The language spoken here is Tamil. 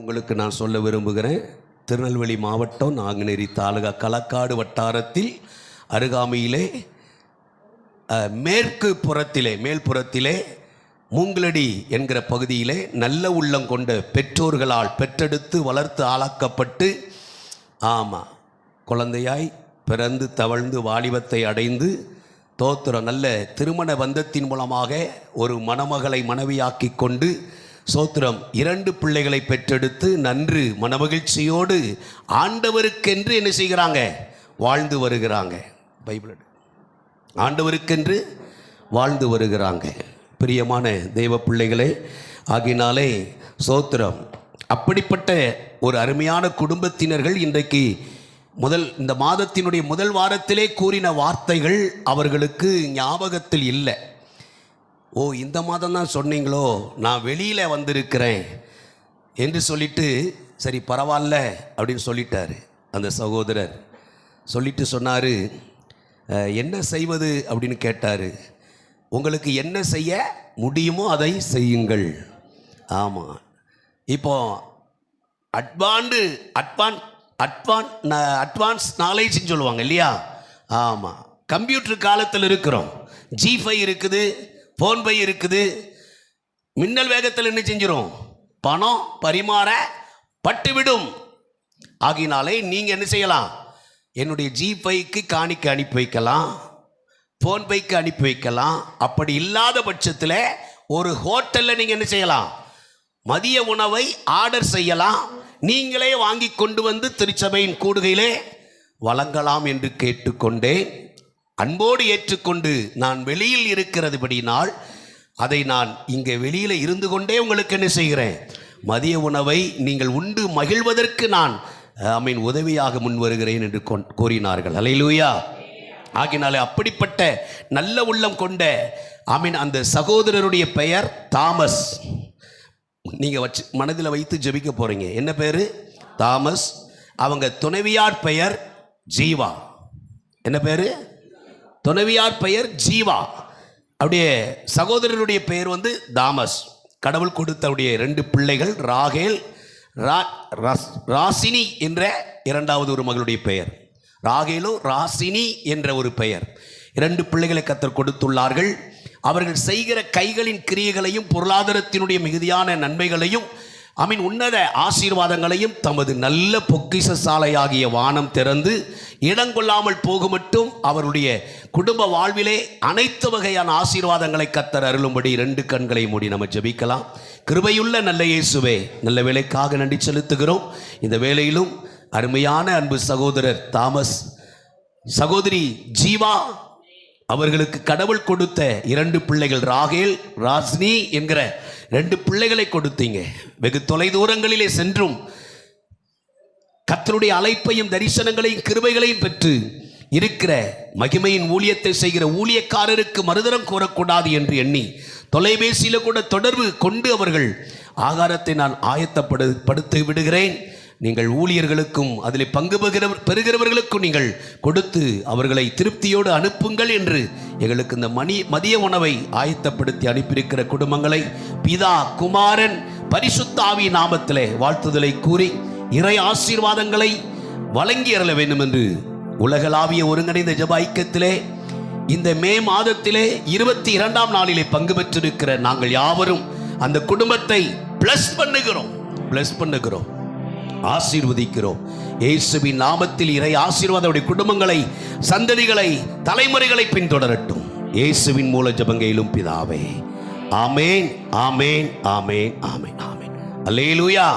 உங்களுக்கு நான் சொல்ல விரும்புகிறேன் திருநெல்வேலி மாவட்டம் நாங்குநேரி தாலுகா களக்காடு வட்டாரத்தில் அருகாமையிலே மேற்கு புறத்திலே மேல்புறத்திலே மூங்கலடி என்கிற பகுதியிலே நல்ல உள்ளம் கொண்ட பெற்றோர்களால் பெற்றெடுத்து வளர்த்து ஆளாக்கப்பட்டு ஆமாம் குழந்தையாய் பிறந்து தவழ்ந்து வாலிபத்தை அடைந்து தோத்திரம் நல்ல திருமண பந்தத்தின் மூலமாக ஒரு மணமகளை மனைவியாக்கி கொண்டு சோத்திரம் இரண்டு பிள்ளைகளை பெற்றெடுத்து நன்று மனமகிழ்ச்சியோடு ஆண்டவருக்கென்று என்ன செய்கிறாங்க? வாழ்ந்து வருகிறாங்க. பைபிள் ஆண்டவருக்கென்று வாழ்ந்து வருகிறாங்க. பிரியமான தெய்வ பிள்ளைகளே ஆகினாலே சோத்திரம். அப்படிப்பட்ட ஒரு அருமையான குடும்பத்தினர்கள் இன்றைக்கு முதல் இந்த மாதத்தினுடைய முதல் வாரத்திலே கூறின வார்த்தைகள் அவர்களுக்கு ஞாபகத்தில் இல்லை. ஓ இந்த மாதம் தான் சொன்னீங்களோ? நான் வெளியில் வந்திருக்கிறேன் என்று சொல்லிட்டு சரி பரவாயில்ல அப்படின்னு சொல்லிட்டார் அந்த சகோதரர். சொல்லிட்டு சொன்னார் என்ன செய்வது? அப்படின்னு கேட்டார். உங்களுக்கு என்ன செய்ய முடியுமோ அதை செய்யுங்கள். ஆமாம் இப்போ அட்வான்டு அட்வான் அட்வான் அட்வான்ஸ் நாலேஜ்னு சொல்லுவாங்க இல்லையா? ஆமாம் கம்ப்யூட்டர் காலத்தில் இருக்கிறோம். ஜிஃபை இருக்குது. ஃபோன்பை இருக்குது. மின்னல் வேகத்தில் என்ன செஞ்சிடும் பணம் பரிமாற பட்டுவிடும். ஆகினாலே நீங்கள் என்ன செய்யலாம்? என்னுடைய ஜிபைக்கு காணிக்க அனுப்பி வைக்கலாம். ஃபோன்பைக்கு அனுப்பி வைக்கலாம். அப்படி இல்லாத பட்சத்தில் ஒரு ஹோட்டலில் நீங்கள் என்ன செய்யலாம்? மதிய உணவை ஆர்டர் செய்யலாம். நீங்களே வாங்கி கொண்டு வந்து திருச்சபையின் கூடுகையிலே வழங்கலாம் என்று கேட்டுக்கொண்டேன். அன்போடு ஏற்றுக்கொண்டு நான் வெளியில் இருக்கிறதுபடினால் அதை நான் இங்கே வெளியில் இருந்து கொண்டே உங்களுக்கு என்ன செய்கிறேன்? மதிய உணவை நீங்கள் உண்டு மகிழ்வதற்கு நான் ஐ மீன் உதவியாக முன் வருகிறேன் என்று கொண்- கூறினார்கள். அலையிலூயா ஆகினாலே அப்படிப்பட்ட நல்ல உள்ளம் கொண்ட ஐ மீன் அந்த சகோதரருடைய பெயர் தாமஸ். நீங்கள் வச்சு மனதில் வைத்து ஜெபிக்க போகிறீங்க என்ன பேர்? தாமஸ். அவங்க துணைவியார் பெயர் ஜீவா. என்ன பேர்? துணைவியார் பெயர் ஜீவா. அப்படியே சகோதரருடைய பெயர் வந்து தாமஸ். கடவுள் கொடுத்தவுடைய ரெண்டு பிள்ளைகள் ராகேல் ரா- ராசினி என்ற இரண்டாவது ஒரு மகளுடைய பெயர். ராகேலும் ராசினி என்ற ஒரு பெயர். இரண்டு பிள்ளைகளை கத்தர் கொடுத்துள்ளார்கள். அவர்கள் செய்கிற கைகளின் கிரியைகளையும் பொருளாதாரத்தினுடைய மிகுதியான நன்மைகளையும் மீன் உன்னத ஆசீர்வாதங்களையும் தமது நல்ல பொக்கிஷ சாலையாகிய வானம் திறந்து இடங்கொள்ளாமல் போக மட்டும் அவருடைய குடும்ப வாழ்விலே அனைத்து வகையான ஆசீர்வாதங்களை கத்தர் அருளும்படி ரெண்டு கண்களை மூடி நம்ம ஜெபிக்கலாம். கிருபையுள்ள நல்ல இயேசுவே நல்ல வேலைக்காக நன்றி செலுத்துகிறோம். இந்த வேளையிலும் அருமையான அன்பு சகோதரர் தாமஸ் சகோதரி ஜீவா அவர்களுக்கு கடவுள் கொடுத்த இரண்டு பிள்ளைகள் ராகேல் ராஸ்னி என்கிற ரெண்டு பிள்ளைகளை கொடுத்தீங்க. வெகு தொலைதூரங்களிலே சென்றும் கத்தருடைய அழைப்பையும் தரிசனங்களையும் கிருபைகளையும் பெற்று இருக்கிற மகிமையின் ஊழியத்தை செய்கிற ஊழியக்காரருக்கு மறுதரம் கூறக்கூடாது என்று எண்ணி தொலைபேசியில் கூட தொடர்பு கொண்டு அவர்கள் ஆகாரத்தை நான் ஆயத்தப்படு படுத்து விடுகிறேன். நீங்கள் ஊழியர்களுக்கும் அதில் பங்கு பெறுகிற பெறுகிறவர்களுக்கும் நீங்கள் கொடுத்து அவர்களை திருப்தியோடு அனுப்புங்கள் என்று எங்களுக்கு இந்த மணி மதிய உணவை ஆயத்தப்படுத்தி அனுப்பியிருக்கிற குடும்பங்களை பிதா குமாரன் பரிசுத்தாவி நாமத்திலே வாழ்த்துதலை கூறி இறை ஆசீர்வாதங்களை வழங்கி அருள வேண்டும் என்று உலகளாவிய ஒருங்கிணைந்த ஜெப ஐக்கியத்திலே இந்த மே மாதத்திலே இருபத்தி இரண்டாம் நாளிலே பங்கு பெற்றிருக்கிற நாங்கள் யாவரும் அந்த குடும்பத்தை பிளஸ் பண்ணுகிறோம். பிளஸ் பண்ணுகிறோம். ஆசீர்வதிக்கிறோம். இயேசுவின் நாமத்தில் இறை ஆசீர்வாதம் குடும்பங்களை சந்ததிகளை தலைமுறைகளை பின்தொடரட்டும். இயேசுவின் மூல ஜபங்கையிலும் பிதாவே. ஆமேன் ஆமேன் ஆமேன் ஆமேன் ஆமேன். அல்லேலூயா.